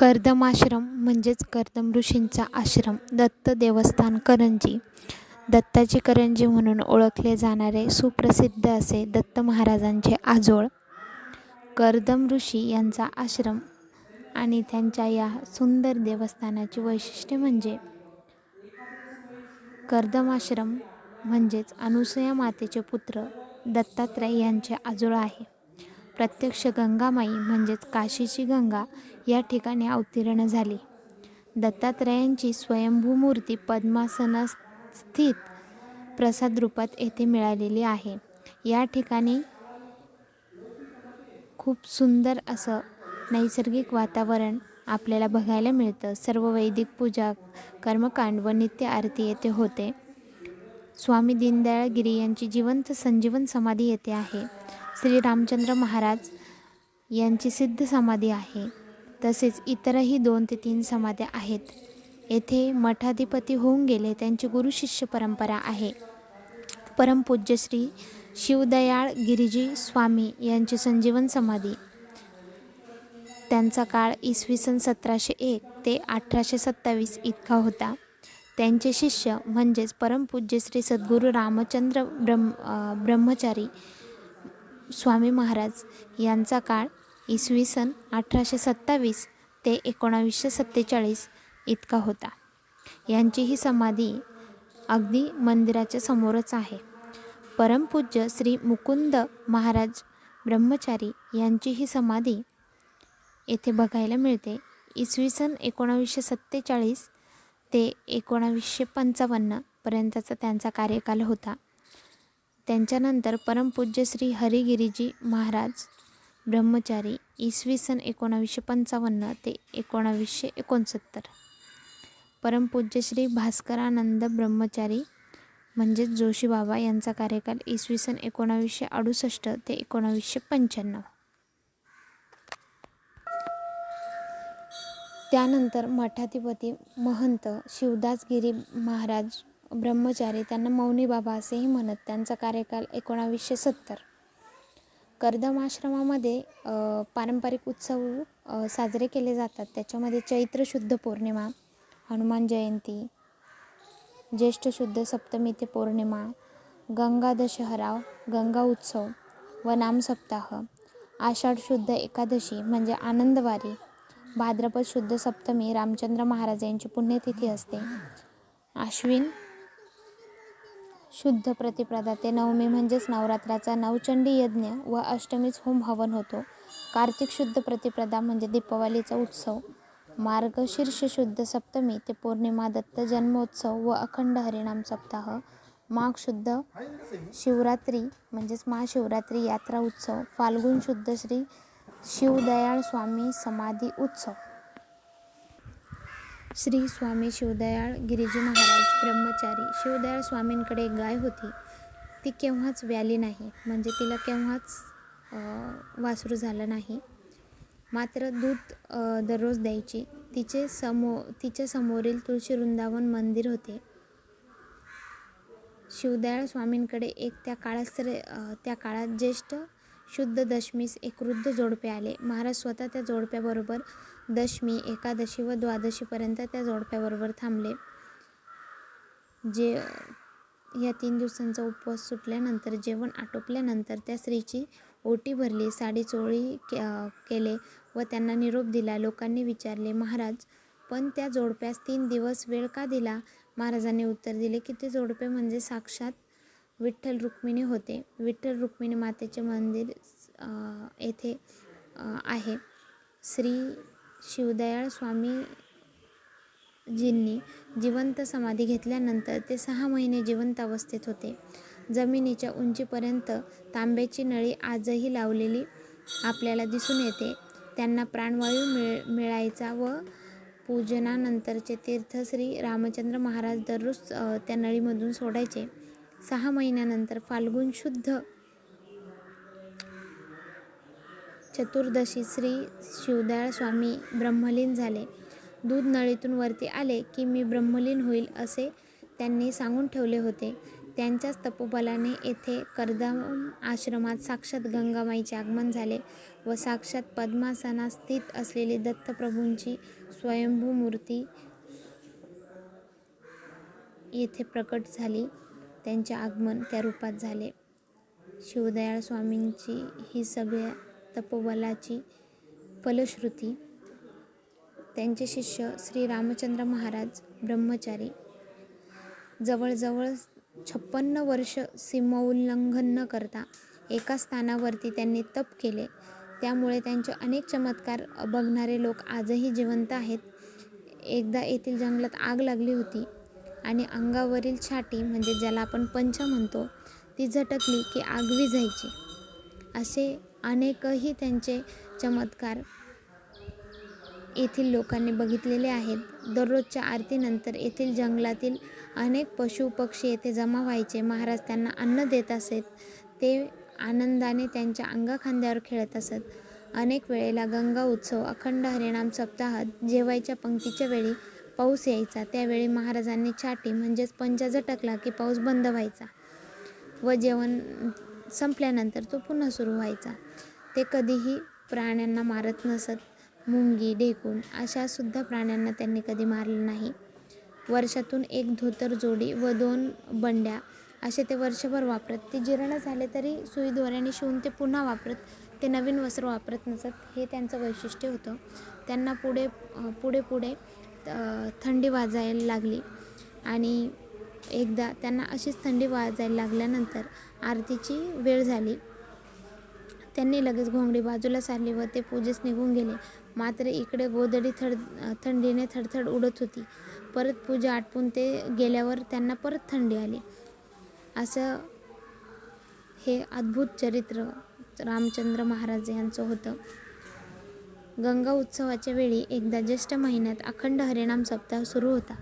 कर्दमाश्रम म्हणजेच कर्दम ऋषींचा आश्रम. दत्त देवस्थान करंजी. दत्ताची करंजी म्हणून ओळखले जाणारे सुप्रसिद्ध असे दत्त महाराजांचे आजोळ. कर्दम ऋषी यांचा आश्रम आणि त्यांच्या या सुंदर देवस्थानाची वैशिष्ट्ये म्हणजे कर्दमाश्रम म्हणजेच अनुसूया मातेचे पुत्र दत्तात्रय यांचे आजोळ आहे. प्रत्यक्ष गंगामाई म्हणजेच काशीची गंगा या ठिकाणी अवतीर्ण झाली. दत्तात्रयांची स्वयंभू मूर्ती पद्मासनस्थित प्रसाद रूपात येथे मिळालेली आहे. या ठिकाणी खूप सुंदर असं नैसर्गिक वातावरण आपल्याला बघायला मिळतं. सर्व वैदिक पूजा कर्मकांड व नित्य आरती येथे होते. स्वामी दीनदयाळगिरी यांची जिवंत संजीवन समाधी येथे आहे. श्री रामचंद्र महाराज यांची सिद्ध समाधी आहे. तसेच इतरही दोन ते तीन समाध्या आहेत. येथे मठाधिपती होऊन गेले त्यांची गुरुशिष्य परंपरा आहे. परमपूज्य श्री शिवदयाळ गिरिजी स्वामी यांची संजीवन समाधी. त्यांचा काळ इसवी सन सतराशे एक ते अठराशे सत्तावीस इतका होता. त्यांचे शिष्य म्हणजेच परमपूज्य श्री सद्गुरू रामचंद्र ब्रह्म ब्रह्मचारी स्वामी महाराज यांचा काळ इसवी सन अठराशे सत्तावीस ते एकोणावीसशे सत्तेचाळीस इतका होता. यांची ही समाधी अगदी मंदिराच्या समोरच आहे. परमपूज्य श्री मुकुंद महाराज ब्रह्मचारी यांची ही समाधी येथे बघायला मिळते. इसवी सन एकोणावीसशे सत्तेचाळीस ते एकोणावीसशे पंचावन्नपर्यंतचा त्यांचा कार्यकाल होता. त्यांच्यानंतर परमपूज्य श्री हरिगिरीजी महाराज ब्रह्मचारी इसवी सन एकोणावीसशे पंचावन्न ते एकोणावीसशे एकोणसत्तर. परमपूज्य श्री भास्करानंद ब्रह्मचारी म्हणजेच जोशीबाबा यांचा कार्यकाल इसवी सन एकोणावीसशे अडुसष्ट ते एकोणावीसशे पंच्याण्णव. त्यानंतर मठाधिपती महंत शिवदासगिरी महाराज ब्रह्मचारी त्यांना मौनी बाबा असेही म्हणत त्यांचा कार्यकाल एकोणावीसशे सत्तर. कर्दम आश्रमामध्ये पारंपरिक उत्सव साजरे केले जातात. त्याच्यामध्ये चैत्र शुद्ध पौर्णिमा हनुमान जयंती ज्येष्ठ शुद्ध सप्तमी ते पौर्णिमा गंगा दशहरा गंगा उत्सव व नामसप्ताह आषाढ शुद्ध एकादशी म्हणजे आनंदवारी भाद्रपद शुद्ध सप्तमी रामचंद्र महाराज यांची पुण्यतिथी असते. आश्विन शुद्ध प्रतिपदा ते नवमी म्हणजेच नवरात्राचा नवचंडी यज्ञ व अष्टमीच होम हवन होतो. कार्तिक शुद्ध प्रतिप्रदा म्हणजे दीपावलीचा उत्सव. मार्गशीर्ष शुद्ध सप्तमी ते पौर्णिमा दत्त जन्मोत्सव व अखंड हरिणाम सप्ताह. माघ शुद्ध शिवरात्री म्हणजेच महाशिवरात्री यात्रा उत्सव. फाल्गुन शुद्ध श्री शिवदयाळ स्वामी समाधी उत्सव. श्री स्वामी शिवदयाळ गिरिजी महाराज ब्रह्मचारी. शिवदयाळ स्वामींकडे गाय होती. ती केव्हाच व्याली नाही. म्हणजे तिला केव्हाच वासरू झालं नाही. मात्र दूध दररोज द्यायची. तिचे समो तिच्या समोरील तुळशी वृंदावन मंदिर होते. शिवदयाळ स्वामींकडे एक त्या काळात त्या काळात ज्येष्ठ शुद्ध दशमीस एक वृद्ध जोडपे आले. महाराज स्वतः त्या जोडप्याबरोबर दशमी एकादशी व द्वादशीपर्यंत त्या जोडप्याबरोबर थांबले. जे या तीन दिवसांचा उपवास सुटल्यानंतर जेवण आटोपल्यानंतर त्या स्त्रीची ओटी भरली साडी चोळी के केले व त्यांना निरोप दिला. लोकांनी विचारले महाराज पण त्या जोडप्यास तीन दिवस वेळ का दिला? महाराजांनी उत्तर दिले की ते जोडपे म्हणजे साक्षात विठ्ठल रुक्मिणी होते. विठ्ठल रुक्मिणी मातेचे मंदिर येथे आहे. श्री शिवदयाळ स्वामीजींनी जिवंत समाधी घेतल्यानंतर ते सहा महिने जिवंत अवस्थेत होते. जमिनीच्या उंचीपर्यंत तांब्याची नळी आजही लावलेली आपल्याला दिसून येते. त्यांना प्राणवायू मिळ मिळायचा व पूजनानंतरचे तीर्थ श्री रामचंद्र महाराज दररोज त्या नळीमधून सोडायचे. सहा महिन्यानंतर फाल्गुन शुद्ध चतुर्दशी श्री शिवदयाळ स्वामी ब्रह्मलीन झाले. दूध नळीतून वरती आले की मी ब्रह्मलीन होईल असे त्यांनी सांगून ठेवले होते. त्यांच्याच तपोबलाने येथे कर्दम आश्रमात साक्षात गंगामाईचे आगमन झाले व साक्षात पद्मासनात स्थित असलेली दत्तप्रभूंची स्वयंभू मूर्ती येथे प्रकट झाली. त्यांचे आगमन त्या रूपात झाले. शिवदयाळ स्वामींची ही सगळ्या तपोबलाची फलश्रुती. त्यांचे शिष्य श्री रामचंद्र महाराज ब्रह्मचारी. जवळजवळ छप्पन्न वर्ष सीमोल्लंघन न करता एका स्थानावरती त्यांनी तप केले. त्यामुळे त्यांचे अनेक चमत्कार बघणारे लोक आजही जिवंत आहेत. एकदा येथील जंगलात आग लागली होती. आणि अंगावरील छाटी म्हणजे ज्याला आपण पंच म्हणतो ती झटकली की आग विझायची. असे अनेकही त्यांचे चमत्कार येथील लोकांनी बघितलेले आहेत. दररोजच्या आरतीनंतर येथील जंगलातील अनेक पशु पक्षी येथे जमा व्हायचे. महाराज त्यांना अन्न देत असत ते आनंदाने त्यांच्या अंगाखांद्यावर खेळत असत. अनेक वेळेला गंगा उत्सव अखंड हरिणाम सप्ताहात जेवायच्या पंक्तीच्या वेळी पाऊस यायचा त्यावेळी महाराजांनी छाटी म्हणजेच पंजा झटकला की पाऊस बंद व्हायचा व जेवण संपल्यानंतर तो पुन्हा सुरू व्हायचा. ते कधीही प्राण्यांना मारत नसत मुंगी ढेकूण अशा सुद्धा प्राण्यांना त्यांनी कधी मारलं नाही. वर्षातून एक धोतर जोडी व दोन बंड्या असे ते वर्षभर वापरत. ते जीर्ण झाले तरी सुई दोऱ्याने शिवून ते पुन्हा वापरत ते नवीन वस्त्र वापरत नसत हे त्यांचं वैशिष्ट्य होतं. त्यांना पुढे पुढे पुढे थंडी वाजायला लागली. आणि एकदा त्यांना अशीच थंडी वाजायला लागल्यानंतर आरतीची वेळ झाली. त्यांनी लगेच घोंगडी बाजूला सारली व ते पूजेस निघून गेले. मात्र इकडे गोधडी थड थंडीने थडथड उडत होती. परत पूजा आटपून ते गेल्यावर त्यांना परत थंडी आली. असं हे अद्भुत चरित्र रामचंद्र महाराज यांचं होतं. गंगा उत्सवाच्या वेळी एकदा ज्येष्ठ महिन्यात अखंड हरिनाम सप्ताह सुरू होता.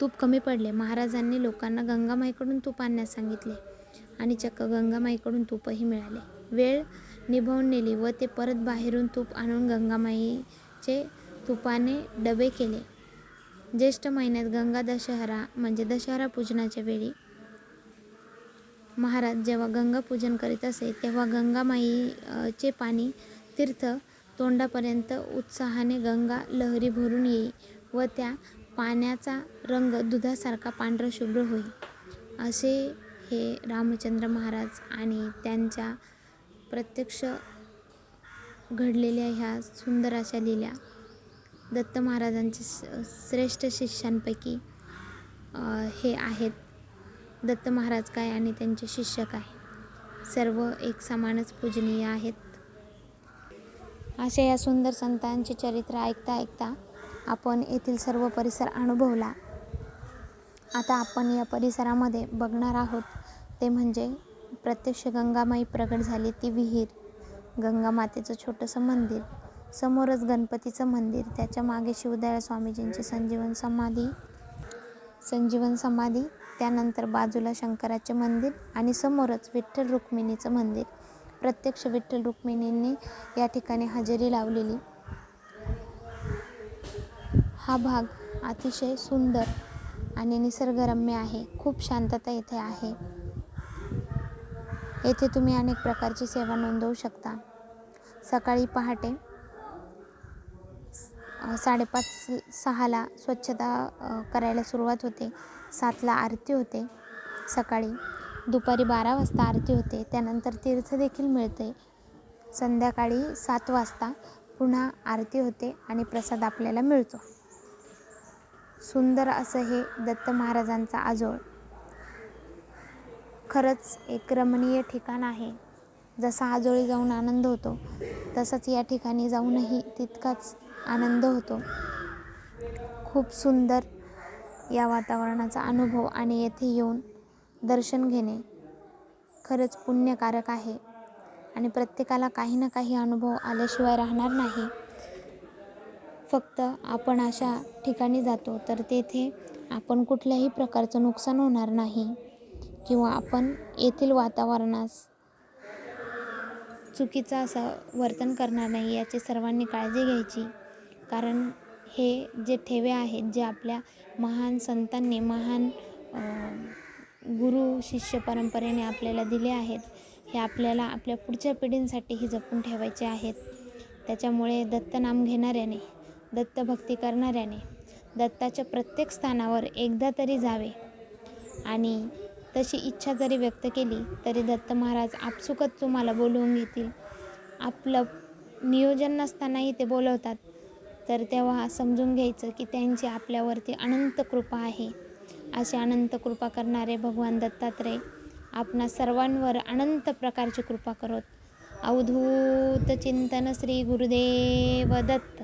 तूप कमी पडले. महाराजांनी लोकांना गंगामाईकडून तूप आणण्यास सांगितले आणि चक्क गंगामाईकडून तूपही मिळाले. वेळ निभावून नेली व ते परत बाहेरून तूप आणून गंगामाईचे तुपाने डबे केले. ज्येष्ठ महिन्यात गंगा दशहरा म्हणजे दशहरा पूजनाच्या वेळी महाराज जेव्हा गंगा पूजन करीत असे तेव्हा गंगामाईचे पाणी तीर्थ तोंडापर्यंत उत्साहाने गंगा लहरी भरून येई व त्या पाण्याचा रंग दुधासारखा पांढरा शुभ्र होई. असे हे रामचंद्र महाराज आणि त्यांच्या प्रत्यक्ष घडलेल्या ह्या सुंदर अशा लीला दत्त महाराजांचे श्रेष्ठ शिष्यांपैकी हे आहेत. दत्त महाराज काय आणि त्यांचे शिष्य काय? सर्व एक समानच पूजनीय आहेत. अशा या सुंदर संतांचे चरित्र ऐकता ऐकता आपण येथील सर्व परिसर अनुभवला. आता आपण या परिसरामध्ये बघणार आहोत ते म्हणजे प्रत्यक्ष गंगामाई प्रगट झाली ती विहीर. गंगामातेचं छोटंसं मंदिर समोरच गणपतीचं मंदिर त्याच्यामागे शिवदयाळ स्वामीजींची संजीवन समाधी संजीवन समाधी त्यानंतर बाजूला शंकराचे मंदिर आणि समोरच विठ्ठल रुक्मिणीचं मंदिर. प्रत्यक्ष विठ्ठल रुक्मिणींनी या ठिकाणी हजेरी लावलेली. हा भाग अतिशय सुंदर आणि निसर्गरम्य आहे. खूप शांतता येथे आहे. येथे तुम्ही अनेक प्रकारची सेवा नोंदवू शकता. सकाळी पहाटे साडेपाच सहाला स्वच्छता करायला सुरुवात होते. सातला आरती होते सकाळी. दुपारी बारा वाजता आरती होते. त्यानंतर तीर्थ देखील मिळते संध्याकाळी सात वाजता पुन्हा आरती होते आणि प्रसाद आपल्याला मिळतो. सुंदर असं हे दत्त महाराजांचा आजोळ. खरंच एक रमणीय ठिकाण आहे. जसा आजोळी जाऊन आनंद होतो तसंच या ठिकाणी जाऊनही तितकाच आनंद होतो. खूप सुंदर या वातावरणाचा अनुभव आणि येथे येऊन दर्शन घेणे खरंच पुण्यकारक आहे. आणि प्रत्येकाला काही ना काही अनुभव आल्याशिवाय राहणार नाही. फक्त आपण अशा ठिकाणी जातो तर तेथे आपण कुठल्याही प्रकारचं नुकसान होणार नाही. किंवा आपण येथील वातावरणास चुकीचं असं वर्तन करणार नाही याची सर्वांनी काळजी घ्यायची. कारण हे जे ठेवे आहेत जे आपल्या महान संतांनी महान गुरु शिष्य परंपरेने आपल्याला दिले आहेत. हे आपल्याला आपल्या पुढच्या पिढींसाठीही जपून ठेवायचे आहेत. त्याच्यामुळे दत्तनाम घेणाऱ्याने दत्तभक्ती करणाऱ्याने दत्ताच्या प्रत्येक स्थानावर एकदा तरी जावे. आणि तशी इच्छा जरी व्यक्त केली तरी दत्त महाराज आपसुकच तुम्हाला बोलवून घेतील. आपलं नियोजन नसतानाही ते बोलवतात. तर तेव्हा समजून घ्यायचं की त्यांची आपल्यावरती अनंत कृपा आहे. असे अनंत कृपा करणारे भगवान दत्तात्रय आपणा सर्वांवर अनंत प्रकारची कृपा करत अवधूत चिंतन श्री गुरुदेव दत्त.